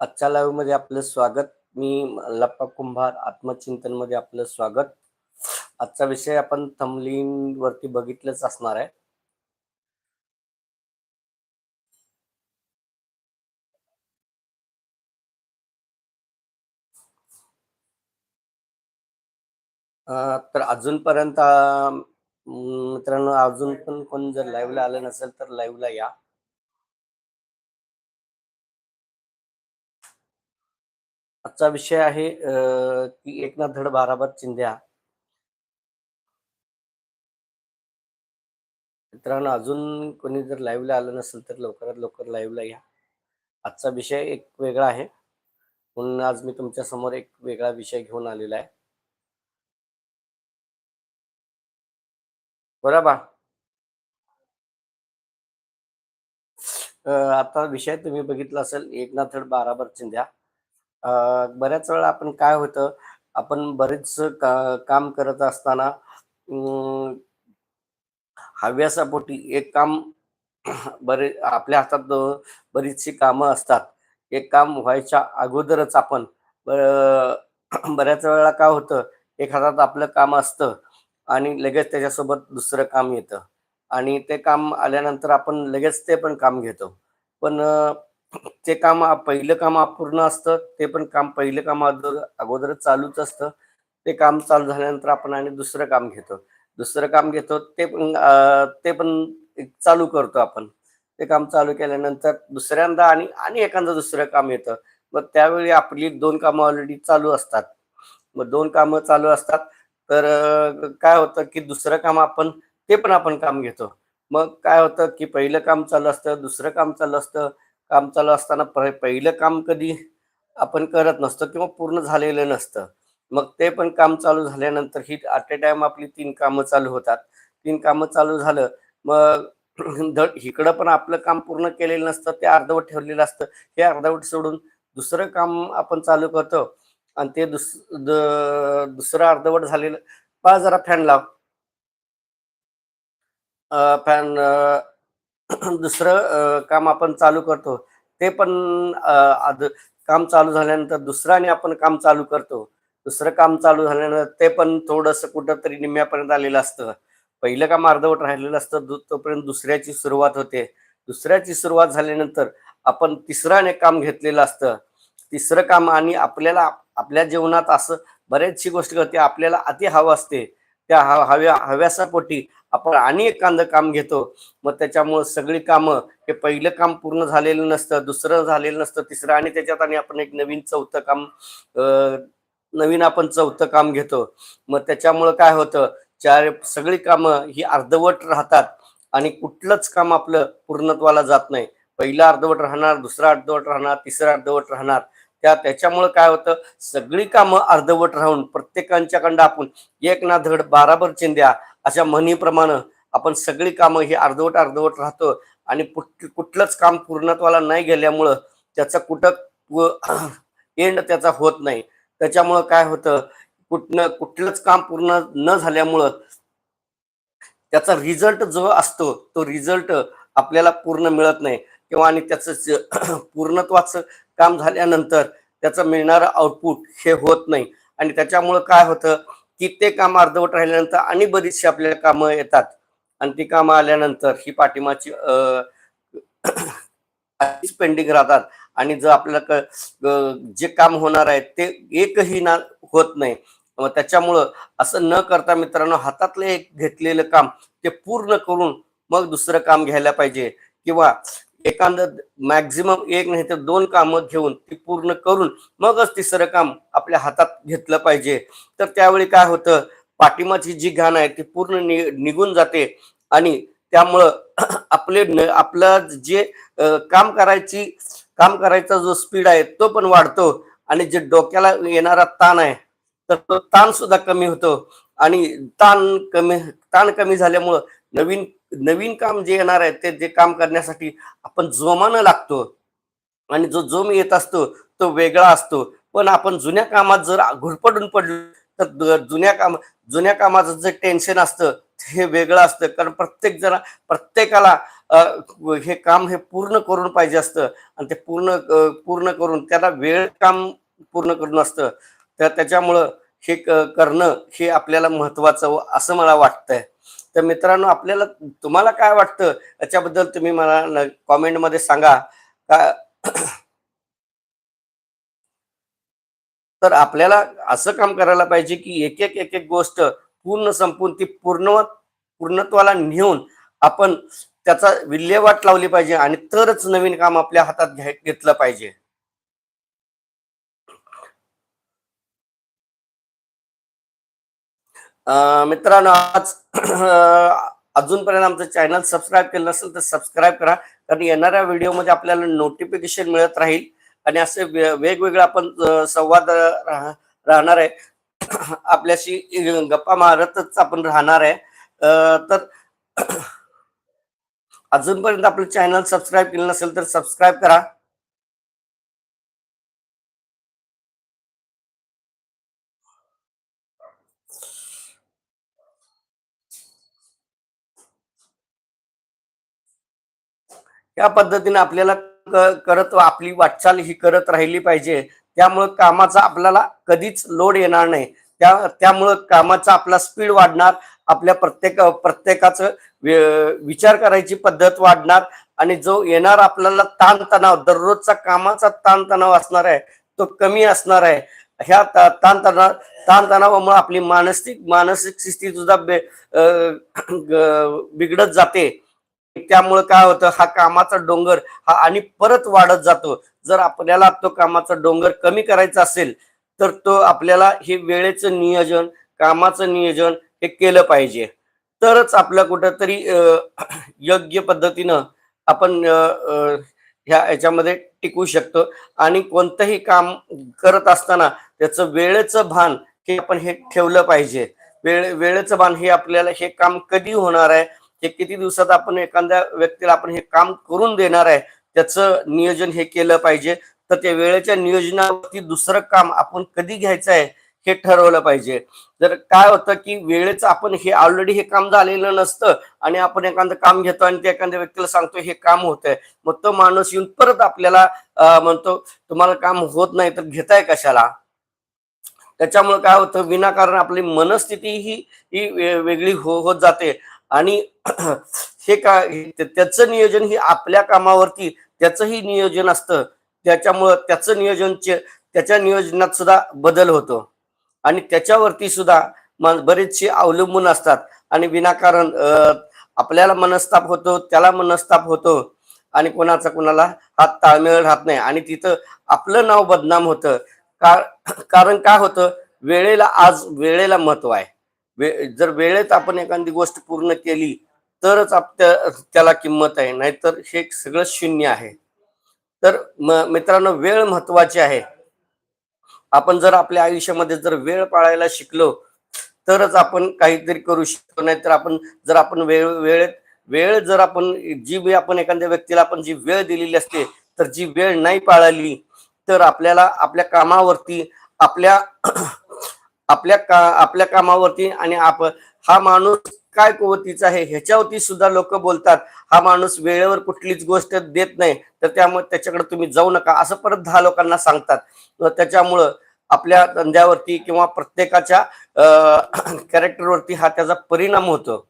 आजच्या लाईव्हमध्ये आपलं स्वागत. मी लप्पा कुंभार आत्मचिंतनमध्ये आपलं स्वागत. आजचा विषय आपण थमलीन वरती बघितलंच असणार आहे. तर अजूनपर्यंत मित्रांनो अजून पण कोण जर लाईव्हला आलं नसेल तर लाईव्हला या. आजचा विषय आहे की एकनाथ धड बाराबर चिंध्या मित्रांनो अजून कोणी जर लाईव्हला आलं नसेल तर लवकरात लवकर लाईव्हला या. आजचा विषय एक वेगळा आहे. म्हणून आज मी तुमच्यासमोर एक वेगळा विषय घेऊन आलेला आहे. बरोबर आता विषय तुम्ही बघितला असेल एकनाथ धड बाराभर चिंध्या बऱ्याच वेळा आपण काय होतं आपण बरेच का, काम करत असताना अं, हव्यासापोटी एक काम बरे आपल्या हातात बरीचशी कामं असतात. एक काम व्हायच्या अगोदरच आपण बऱ्याच वेळा काय होतं एक हातात आपलं काम असतं आणि लगेच त्याच्यासोबत दुसरं काम येतं आणि ते काम आल्यानंतर आपण लगेच ते पण काम घेतो. पण ते काम पहिलं काम अपूर्ण असतं ते पण काम पहिलं काम अगोदर अगोदरच चालूच असतं. ते काम चालू झाल्यानंतर आपण आणि दुसरं काम घेतो. दुसरं काम घेतो ते पण ते पण एक चालू करतो आपण. ते काम चालू केल्यानंतर दुसऱ्यांदा आणि आणि एखादं दुसरं काम येतं. मग त्यावेळी आपली दोन कामं ऑलरेडी चालू असतात. मग दोन कामं चालू असतात. तर काय होतं की दुसरं काम आपण ते पण आपण काम घेतो. मग काय होतं की पहिलं काम चालू असतं दुसरं काम चालू असतं. काम चालू असताना पहिलं काम कधी आपण करत नसतो किंवा पूर्ण झालेलं नसतं. मग ते पण काम चालू झाल्यानंतर ही ॲट ए टाइम आपली तीन कामं चालू होतात. तीन कामं चालू झालं मग धड इकडं पण आपलं काम पूर्ण केलेलं नसतं ते अर्धवट ठेवलेलं असतं. हे अर्धवट सोडून दुसरं काम आपण चालू करतो आणि ते दुस दुसरं अर्धवट झालेलं पहा जरा फॅन लाव. फॅन दुसरं काम आपण चालू करतो. ते पण आद- काम चालू झाल्यानंतर दुसरं आणि आपण काम चालू करतो. दुसरं काम चालू झाल्यानंतर ते पण थोडंसं कुठंतरी निम्म्यापर्यंत आलेलं असतं. पहिलं काम अर्धवट राहिलेलं असतं दु- तोपर्यंत दुसऱ्याची सुरुवात होते. दुसऱ्याची सुरुवात झाल्यानंतर आपण तिसराने काम घेतलेलं असतं. तिसरं काम आणि आपल्याला आपल्या जीवनात असं बरेचशी गोष्टी होते आपल्याला अति हवं असते. त्या हव्या हव्यासापोटी आपण आणि एखादं काम घेतो मग त्याच्यामुळं सगळी कामं हे पहिलं काम पूर्ण झालेलं नसतं दुसरं झालेलं नसतं तिसरं आणि त्याच्यात आणि आपण एक नवीन चौथं काम नवीन आपण चौथं काम घेतो. मग त्याच्यामुळं काय होतं चार सगळी कामं ही अर्धवट राहतात आणि कुठलंच काम आपलं पूर्णत्वाला जात नाही. पहिलं अर्धवट राहणार दुसरा अर्धवट राहणार तिसरं अर्धवट राहणार. त्या त्याच्यामुळं काय होतं सगळी कामं अर्धवट राहून प्रत्येकांच्याकडं आपण एक ना धड बाराभर चिंध्या अशा म्हणीप्रमाणे आपण सगळी कामं ही अर्धवट अर्धवट राहतो आणि कुठ कुठलंच काम पूर्णत्वाला नाही गेल्यामुळं त्याचा कुठं एंड त्याचा होत नाही. त्याच्यामुळं काय होतं कुठनं कुठलंच काम पूर्ण न झाल्यामुळं त्याचा रिझल्ट जो असतो तो रिझल्ट आपल्याला पूर्ण मिळत नाही. किंवा आणि त्याचं पूर्णत्वाचं काम झाल्यानंतर त्याचं मिळणारं आउटपुट हे होत नाही. आणि त्याच्यामुळं काय होतं की ते काम अर्धवट राहिल्यानंतर आणि बरीचशी आपल्याला कामं येतात. आणि ती कामं आल्यानंतर ही पाठिंबाची पेंडिंग राहतात. आणि जर आपल्याला क- जे काम होणार आहे ते एकही ना होत नाही. मग त्याच्यामुळं असं न करता मित्रांनो हातातलं एक घेतलेलं काम ते पूर्ण करून मग दुसरं काम घ्यायला पाहिजे. किंवा एखादं मॅक्झिमम एक नाही तर दोन कामं घेऊन ती पूर्ण करून मगच तिसरं काम आपल्या हातात घेतलं पाहिजे. तर त्यावेळी काय होतं पाठिंबाची जी घाण आहे ती पूर्ण नि- निघून जाते आणि त्यामुळं आपले आपलं जे काम करायची काम करायचा जो स्पीड आहे तो पण वाढतो आणि जे डोक्याला येणारा ताण आहे तर तो ताण सुद्धा कमी होतो आणि ताण कमी ताण कमी झाल्यामुळं नवीन नवीन काम जे येणार आहे ते जे काम करण्यासाठी आपण जोमानं लागतो. आणि जो जोम येत असतो तो वेगळा असतो. पण आपण जुन्या कामात जर घुरपडून पडलो तर जुन्या काम जुन्या कामाचं जे टेन्शन असतं हे वेगळं असतं. कारण प्रत्येक जण प्रत्येकाला हे काम हे पूर्ण करून पाहिजे असतं. आणि ते पूर्ण पूर्ण करून त्याला वेळ काम पूर्ण करून असतं. तर त्याच्यामुळं हे क- करणं हे आपल्याला महत्वाचं असं मला वाटतंय. तर मित्रांनो आपल्याला तुम्हाला काय वाटतं? याच्याबद्दल तुम्ही मला कॉमेंटमध्ये सांगा. का तर आपल्याला असं काम करायला पाहिजे की एक एक एक एक गोष्ट पूर्ण संपून ती पूर्ण पूर्णत्वाला नेऊन आपण त्याचा विल्हेवाट लावली पाहिजे आणि तरच नवीन काम आपल्या हातात घ्याय घेतलं पाहिजे. मित्रांनो आज अजूनपर्यंत आमचं चॅनल सबस्क्राईब केलं नसेल तर सबस्क्राईब करा. कारण येणाऱ्या व्हिडिओमध्ये आपल्याला नोटिफिकेशन मिळत राहील. आणि असे वेगवेगळे आपण संवाद राह- राहणार आहे. आपल्याशी गप्पा मारतच आपण राहणार आहे. तर अजूनपर्यंत आपलं चॅनल सबस्क्राईब केलं नसेल तर सबस्क्राईब करा. या पद्धतीने आपल्याला क- करत आपली वाटचाल ही करत राहिली पाहिजे. त्यामुळं कामाचा आपल्याला कधीच लोड येणार नाही. त्या त्यामुळं कामाचा आपला स्पीड वाढणार आपल्या प्रत्येक प्रत्येकाचं वि- विचार करायची पद्धत वाढणार आणि जो येणार आपल्याला ताणतणाव दररोजचा कामाचा ताणतणाव असणार आहे तो कमी असणार आहे. ह्या ता- ताणतणाव ताणतणावामुळे आपली मानसिक मानसिक स्थिती सुद्धा बे- बिघडत जाते. त्यामुळे काय होतं हा कामाचा डोंगर हा आणि परत वाढत जातो. जर आपल्याला तो कामाचा डोंगर कमी करायचा असेल तर तो आपल्याला हे वेळेचं नियोजन कामाचं नियोजन हे केलं पाहिजे. तरच आपलं कुठंतरी योग्य पद्धतीनं आपण ह्या याच्यामध्ये टिकू शकतो. आणि कोणतंही काम करत असताना त्याचं वेळेचं भान हे आपण हे ठेवलं पाहिजे. वेळ वेळेचं भान हे आपल्याला हे काम कधी होणार आहे हे किती दिवसात आपण एखाद्या व्यक्तीला आपण हे काम करून देणार आहे त्याचं नियोजन हे केलं पाहिजे. तर त्या वेळेच्या नियोजनावरती दुसरं काम आपण कधी घ्यायचं आहे हे ठरवलं पाहिजे. जर काय होतं की वेळेचं आपण हे ऑलरेडी हे काम झालेलं नसतं आणि आपण एखादं काम घेतो आणि ते एखाद्या व्यक्तीला सांगतो हे काम होत आहे. मग तो माणूस येऊन परत आपल्याला म्हणतो तुम्हाला काम होत नाही तर घेताय कशाला? त्याच्यामुळे काय होतं विनाकारण आपली मनस्थिती ही ही वेगळी हो होत जाते. आणि हे का हे- त्याचं नियोजन ही आपल्या कामावरती त्याचंही नियोजन असतं. त्याच्यामुळं त्याचं नियोजनचे त्याच्या नियोजनात सुद्धा बदल होतो. आणि त्याच्यावरती सुद्धा बरेचसे अवलंबून असतात. आणि विनाकारण आपल्याला मनस्ताप होतो त्याला मनस्ताप होतो. आणि कोणाचा कोणाला हात ताळमेळ राहत नाही. आणि तिथं आपलं नाव बदनाम होतं. का कारण काय होतं? वेळेला आज वेळेला महत्त्व आहे. वे जर वेळेत आपण एखादी गोष्ट पूर्ण केली तरच आप त्याला किंमत आहे. नाहीतर हे सगळं शून्य आहे. तर म- मित्रांनो वेळ महत्वाची आहे. आपण जर आपल्या आयुष्यामध्ये जर वेळ पाळायला शिकलो तरच आपण काहीतरी करू शकतो. नाहीतर आपण जर आपण वेळ वेळेत वेळ जर आपण जी आपण एखाद्या व्यक्तीला आपण जी वेळ दिलेली असते तर जी वेळ नाही पाळली तर आपल्याला आपल्या कामावरती आपल्या आपल्या का आपल्या कामावरती आणि आप हा माणूस काय कुवतीचा आहे ह्याच्यावरती सुद्धा लोक बोलतात. हा माणूस वेळेवर कुठलीच गोष्ट देत नाही. तर त्यामुळे त्याच्याकडे तुम्ही जाऊ नका. असं परत दहा लोकांना सांगतात. त्याच्यामुळं आपल्या धंद्यावरती किंवा प्रत्येकाच्या कॅरेक्टरवरती हा त्याचा परिणाम होतो.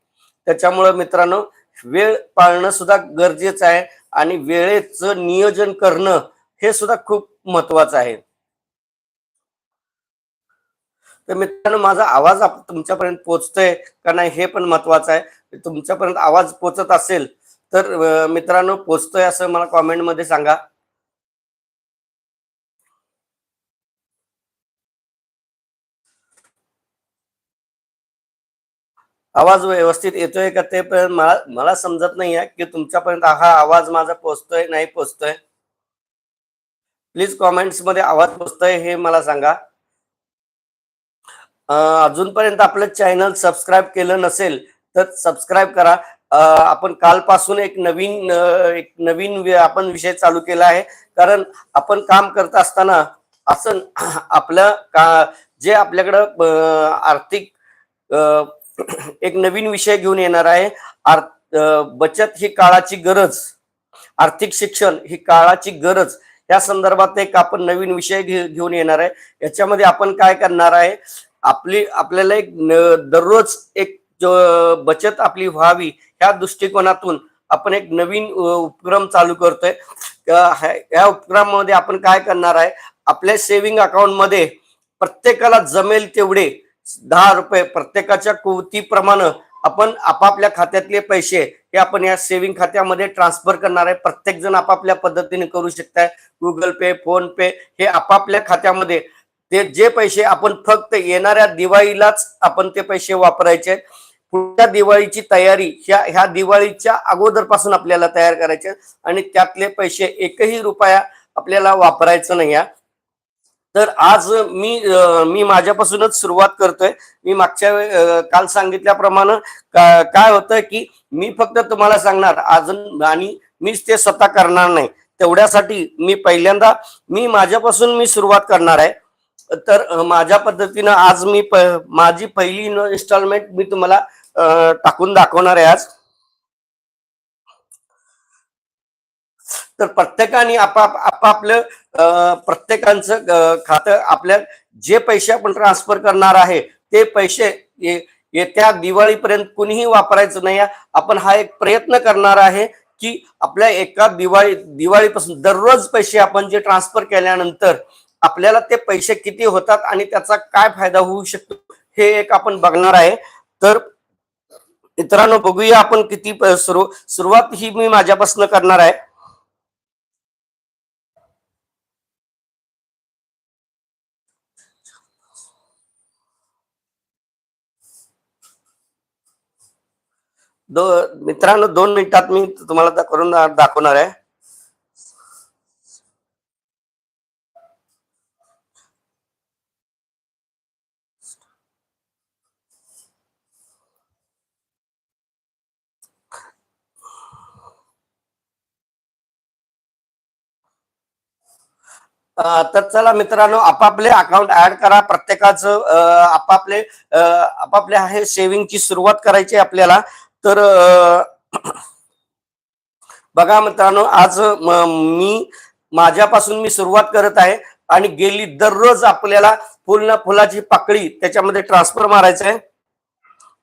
त्याच्यामुळं मित्रांनो वेळ पाळणं सुद्धा गरजेचं आहे. आणि वेळेचं नियोजन करणं हे सुद्धा खूप महत्वाचं आहे. तर मित्रांनो माझा आवाज तुमच्यापर्यंत पोहोचतोय का नाही हे पण महत्वाचं आहे. तुमच्यापर्यंत आवाज पोचत असेल तर मित्रांनो पोचतोय असं मला कॉमेंटमध्ये सांगा. आवाज व्यवस्थित येतोय का ते पण मला मला समजत नाही आहे की तुमच्यापर्यंत हा आवाज माझा पोचतोय नाही पोचतोय प्लीज कॉमेंट्समध्ये आवाज पोचतोय हे मला सांगा. अजूनपर्यंत आपलं चॅनल सबस्क्राईब केलं नसेल तर सबस्क्राईब करा. आपण कालपासून एक नवीन एक नवीन आपण विषय चालू केला आहे. कारण आपण काम करत असताना असं आपलं का जे आपल्याकडं आर्थिक एक नवीन विषय घेऊन येणार आहे. आर- बचत ही काळाची गरज आर्थिक शिक्षण ही काळाची गरज या संदर्भात एक आपण नवीन विषय घे- घेऊन येणार आहे. याच्यामध्ये आपण काय करणार आहे? आपली आपल्याला एक न- दररोज एक बचत आपली व्हावी ह्या दृष्टिकोनातून आपण एक नवीन उपक्रम चालू करतोय. ह्या- या उपक्रमामध्ये आपण काय करणार आहे? आपल्या सेव्हिंग अकाउंटमध्ये प्रत्येकाला जमेल तेवढे दहा रुपये. प्रत्येकाच्या कुवतीप्रमाणे आपण आपापल्या खात्यातले पैसे हे आपण या सेव्हिंग खात्यामध्ये ट्रान्सफर करणार आहे. प्रत्येक जण आपापल्या पद्धतीने करू शकताय. गुगल पे फोन पे हे आपापल्या खात्यामध्ये ते जे पैसे आपण फक्त येणाऱ्या दिवाळीलाच आपण ते पैसे वापरायचे आहेत. पुढच्या दिवाळीची तयारी ह्या ह्या दिवाळीच्या अगोदरपासून आपल्याला तयार करायचे आणि त्यातले पैसे एकही रुपया आपल्याला वापरायचं नाही तर आज मी मी माझ्यापासूनच सुरुवात करतोय. मी मागच्या काल सांगितल्याप्रमाणे का- काय होतं की मी फक्त तुम्हाला सांगणार अजून आणि मीच ते स्वतः करणार नाही. तेवढ्यासाठी मी पहिल्यांदा मी माझ्यापासून मी सुरुवात करणार आहे. तर माझ्या पद्धतीनं आज मी प- माझी पहिली इन्स्टॉलमेंट मी तुम्हाला टाकून दाखवणार आहे आज तर प्रत्येकाने आपाप आपापलं प्रत्येकांचं खातं आपल्या जे पैसे आपण ट्रान्सफर करणार आहे ते पैसे येत्या दिवाळीपर्यंत कुणीही वापरायचं नाही आहे. आपण हा एक प्रयत्न करणार आहे की आपल्या एका दिवाळी दिवाळीपासून दररोज पैसे आपण जे ट्रान्सफर केल्यानंतर आपल्याला ते पैसे किती होतात आणि त्याचा काय फायदा होऊ शकतो हे एक आपण बघणार आहे. तर मित्रांनो बघूया आपण किती सुरू सुरुवात ही मी माझ्यापासून करणार आहे. दो मित्रांनो दोन मिनिटात मी तुम्हाला करून दाखवणार आहे. तर चला मित्रांनो आपापले अकाउंट ऍड करा. प्रत्येकाचं आपापले आपापले आहे सेव्हिंगची सुरुवात करायची आहे आपल्याला. तर बघा मित्रांनो आज मी माझ्यापासून मी सुरुवात करत आहे आणि गेली दररोज आपल्याला फुल ना फुलाची पाकळी त्याच्यामध्ये ट्रान्सफर मारायचं आहे.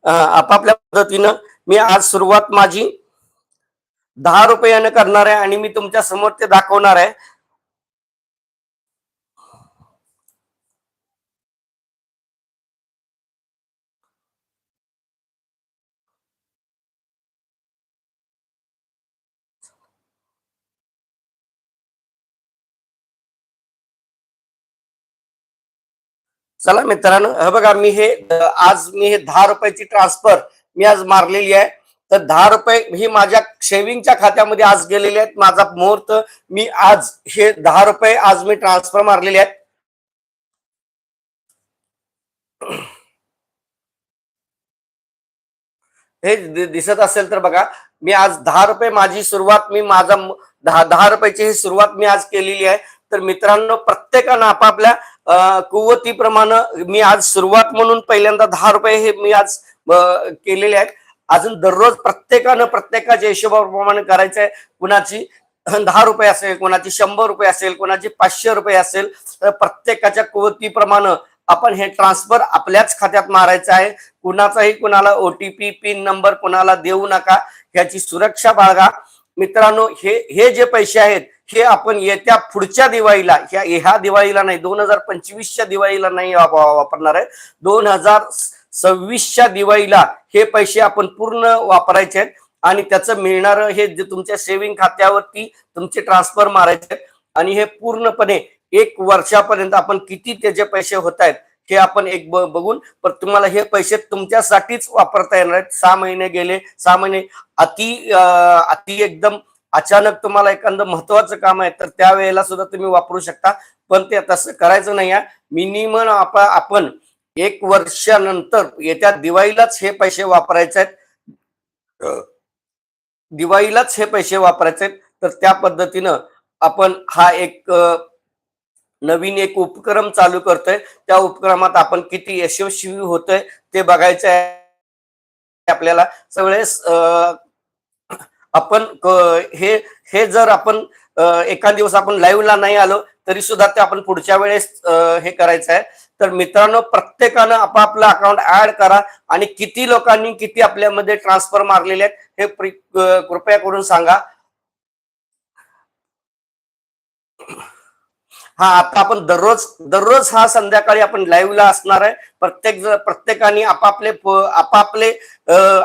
आपापल्या पद्धतीनं मी आज सुरुवात माझी दहा रुपयानं करणार आहे आणि मी तुमच्यासमोर ते दाखवणार आहे. चला मित्रांनो हे बघा मी हे आज मी हे दहा रुपयाची ट्रान्सफर मी आज मारलेली आहे. तर दहा रुपये ही माझ्या सेव्हिंगच्या खात्यामध्ये आज गेलेले आहेत. माझा मुहूर्त मी आज हे दहा रुपये आज मी ट्रान्सफर मारलेले आहेत. हे दिसत असेल तर बघा मी आज दहा रुपये माझी सुरुवात मी माझा दहा दहा रुपयाची ही सुरुवात मी आज केलेली आहे. तर मित्रांनो प्रत्येकानं आपापल्या कुवतीप्रमाणे मी आज सुरुवात म्हणून पहिल्यांदा दहा रुपये हे मी आज केलेले आहेत. अजून दररोज प्रत्येकानं प्रत्येकाच्या हिशोबाप्रमाणे करायचं आहे. कुणाची दहा रुपये असेल कोणाची शंभर रुपये असेल कोणाची पाचशे रुपये असेल तर प्रत्येकाच्या कुवतीप्रमाणे आपण हे ट्रान्सफर आपल्याच खात्यात मारायचं आहे. कुणाचाही कुणाला ओटीपी पिन नंबर कुणाला देऊ नका याची सुरक्षा बाळगा. मित्रांनो हे हे जे पैसे आहेत हे आपण येत्या पुढच्या दिवाळीला ह्या ह्या दिवाळीला नाही दोन हजार पंचवीसच्या दिवाळीला नाही वापरणार आहे. दोन हजार सव्वीसच्या दिवाळीला हे पैसे आपण पूर्ण वापरायचे आहेत. आणि त्याचं मिळणारं हे जे तुमच्या सेव्हिंग खात्यावरती तुमचे ट्रान्सफर मारायचे आणि हे पूर्णपणे एक वर्षापर्यंत आपण किती त्याचे पैसे होत आहेत हे आपण एक ब- बघून पण तुम्हाला हे पैसे तुमच्यासाठीच वापरता येणार आहेत. सहा महिने गेले सहा महिने अति अति एकदम अचानक तुम्हाला एखादं महत्वाचं काम आहे तर त्यावेळेला सुद्धा तुम्ही वापरू शकता. पण ते तसं करायचं नाही आहे. मिनिमम आप आपण एक वर्षानंतर येत्या दिवाळीलाच हे पैसे वापरायचे आहेत. दिवाळीलाच हे पैसे वापरायचे आहेत. तर त्या पद्धतीनं आपण हा एक नवीन एक उपक्रम चालू करतोय. त्या उपक्रमात आपण किती यशस्वी होतोय ते बघायचं आहे आपल्याला. सगळेच आपण हे हे जर आपण अं, एखाद दिवस आपण लाईव्हला नाही आलो तरी सुद्धा ते आपण पुढच्या वेळेस हे करायचं आहे. तर मित्रांनो प्रत्येकानं आपापलं अकाउंट ऍड करा आणि किती लोकांनी किती आपल्यामध्ये ट्रान्सफर मारलेले आहेत हे कृपया करून सांगा. हा आता आपण दररोज दररोज हा संध्याकाळी आपण लाईव्हला असणार आहे. प्रत्येक प्रत्येकाने आपापले आपापले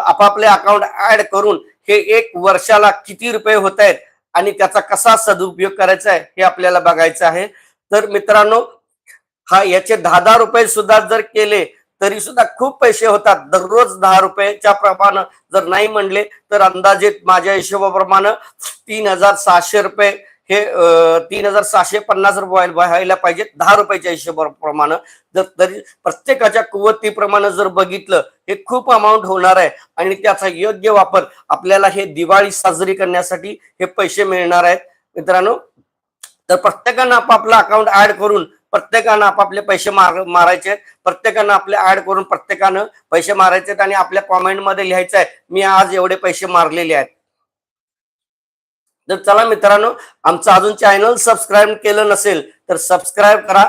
आपापले अकाउंट ऍड करून हे एक वर्षाला किती रुपये होत आहेत आणि त्याचा कसा सदुपयोग करायचा आहे हे आपल्याला बघायचं आहे. तर मित्रांनो हा याचे दहा दहा रुपये सुद्धा जर केले तरी सुद्धा खूप पैसे होतात. दररोज दहा रुपयाच्या प्रमाणे जर नाही म्हणले तर अंदाजे माझ्या हिशोबाप्रमाणे तीन हजार सहाशे रुपये हे तीन हजार सहाशे पन्नास रुपये व्हायला पाहिजेत. दहा रुपयाच्या हिशोबाप्रमाणे. जर तरी प्रत्येकाच्या कुवतीप्रमाणे जर बघितलं हे खूप अमाऊंट होणार आहे. आणि त्याचा योग्य वापर आपल्याला हे दिवाळी साजरी करण्यासाठी हे पैसे मिळणार आहेत. मित्रांनो तर प्रत्येकानं आपापलं अकाउंट ऍड करून प्रत्येकानं आपापले पैसे मार मारायचे आहेत. प्रत्येकानं आपले ऍड करून प्रत्येकानं पैसे मारायचे आहेत. आणि आपल्या कॉमेंटमध्ये लिहायचं आहे मी आज एवढे पैसे मारलेले आहेत. तर चला मित्रांनो आमचं अजून चॅनल सबस्क्राईब केलं नसेल तर सबस्क्राईब करा.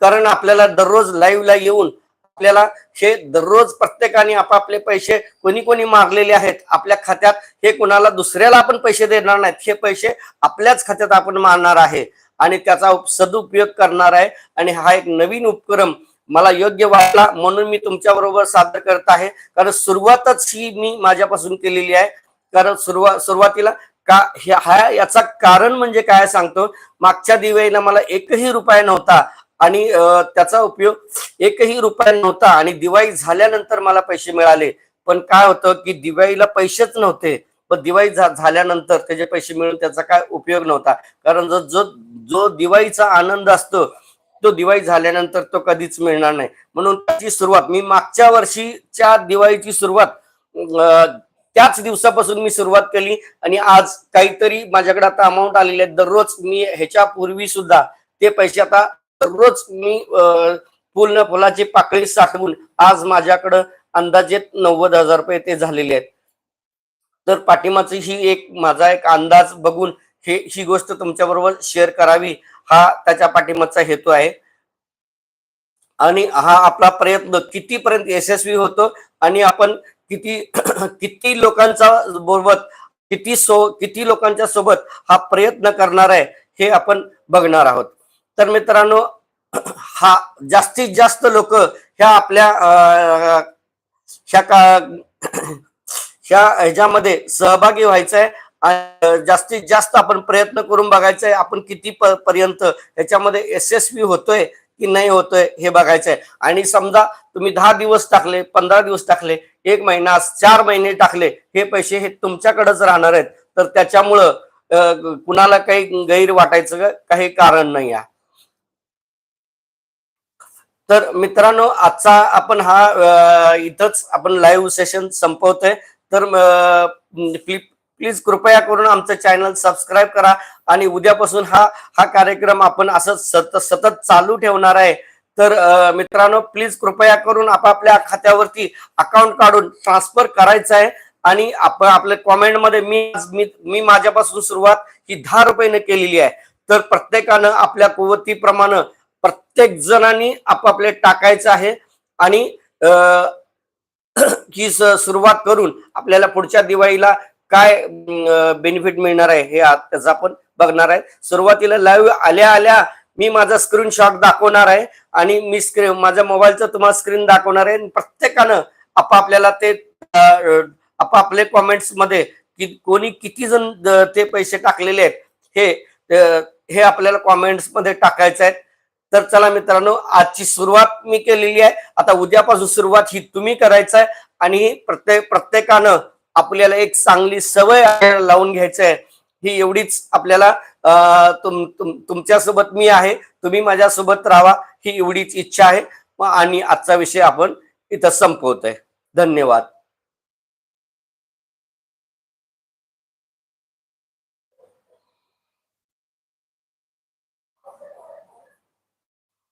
कारण आपल्याला दररोज लाईव्हला येऊन आपल्याला हे दररोज प्रत्येकाने आपापले पैसे कोणी कोणी मारलेले आहेत आपल्या खात्यात हे कुणाला दुसऱ्याला आपण पैसे देणार नाहीत हे पैसे आपल्याच खात्यात आपण मारणार आहे. आणि त्याचा सदुपयोग करणार आहे. आणि हा एक नवीन उपक्रम मला योग्य वाटला म्हणून मी तुमच्या बरोबर सादर करत आहे. कारण सुरुवातच ही मी माझ्यापासून केलेली आहे. कारण सुरुवात सुरुवातीला का ह्या हा याचा कारण म्हणजे काय सांगतो? मागच्या दिवाळीला मला एकही रुपया नव्हता आणि त्याचा उपयोग एकही रुपया नव्हता आणि दिवाळी झाल्यानंतर मला पैसे मिळाले. पण काय होतं की दिवाळीला पैसेच नव्हते. पण दिवाळी झा- झाल्यानंतर त्याचे पैसे मिळून त्याचा काय उपयोग नव्हता. कारण जो जो जो दिवाळीचा आनंद असतो तो दिवाळी झाल्यानंतर तो कधीच मिळणार नाही. म्हणून त्याची सुरुवात मी मागच्या वर्षीच्या दिवाळीची सुरुवात त्याच दिवसापासून मी सुरुवात केली आणि आज काहीतरी माझ्याकडे आता अमाऊंट आलेले आहेत. दररोज मी ह्याच्या पूर्वी सुद्धा ते पैसे आता दररोज मी पूर्ण फुलाची पाकळी साठवून आज माझ्याकडं अंदाजे नव्वद हजार रुपये ते झालेले आहेत. तर पाठिंबाची ही एक माझा एक अंदाज बघून हे ही गोष्ट तुमच्या बरोबर शेअर करावी हा त्याच्या पाठिंबाचा हेतू आहे. आणि हा आपला प्रयत्न कितीपर्यंत यशस्वी होतो आणि आपण किती किती लोकांचा बरोबर किती सो किती लोकांच्या सोबत हा प्रयत्न करणार आहे हे आपण बघणार आहोत. तर मित्रांनो हा जास्तीत जास्त लोक ह्या आपल्या ह्या का ह्या ह्याच्यामध्ये सहभागी व्हायचं आहे जास्तीत जास्त आपण प्रयत्न करून बघायचं आहे आपण किती पर्यंत ह्याच्यामध्ये यशस्वी होतोय की नाही होतोय हे बघायचं आहे आणि समजा तुम्ही दहा दिवस टाकले पंधरा दिवस टाकले एक महिना चार महिने टाकले हे पैसे हे तुमच्याकडेच राहणार आहेत. तर त्याच्यामुळं कुणाला काही गैर वाटायचं काही कारण नाही आहे. तर मित्रांनो आजचा आपण हा इथंच आपण लाईव्ह सेशन संपवतोय. तर प्लीज प्लीज कृपया करून आमचं चॅनल सबस्क्राईब करा. आणि उद्यापासून हा हा कार्यक्रम आपण असं सतत सतत चालू ठेवणार आहे. तर मित्रांनो प्लीज कृपया करून आपापल्या खात्यावरती अकाउंट काढून ट्रान्सफर करायचं आहे. आणि आपण आपल्या कॉमेंटमध्ये मी मी मी माझ्यापासून सुरुवात ही दहा रुपयाने केलेली आहे. तर प्रत्येकानं आपल्या कुवतीप्रमाणे प्रत्येक जणांनी आपापले टाकायचं आहे. आणि ही सुरुवात करून आपल्याला पुढच्या दिवाळीला काय बेनिफिट मिळणार आहे हे त्याचं आपण बघणार आहे. सुरुवातीला लाईव्ह आल्या आल्या मी माझा स्क्रीनशॉट दाखवणार आहे आणि मी स्क्रीन माझ्या मोबाईलचं तुम्हाला स्क्रीन दाखवणार आहे. प्रत्येकानं आपापल्याला ते आपापले कॉमेंट्समध्ये कि कोणी किती जण ते पैसे टाकलेले आहेत हे हे आपल्याला कॉमेंट्समध्ये टाकायचं आहे तर चला मित्रांनो आजची सुरुवात मी केलेली आहे. आता उद्यापासून सुरुवात ही तुम्ही करायचं आहे आणि प्रत्येक प्रत्येकानं आपल्याला एक चांगली सवय लावून घ्यायचं आहे. ही एवढीच आपल्याला तुम तुम- तुमच्यासोबत मी आहे. तुम्ही माझ्यासोबत राहा ही एवढीच इच्छा आहे. आणि आजचा विषय आपण इथं संपवतोय. धन्यवाद.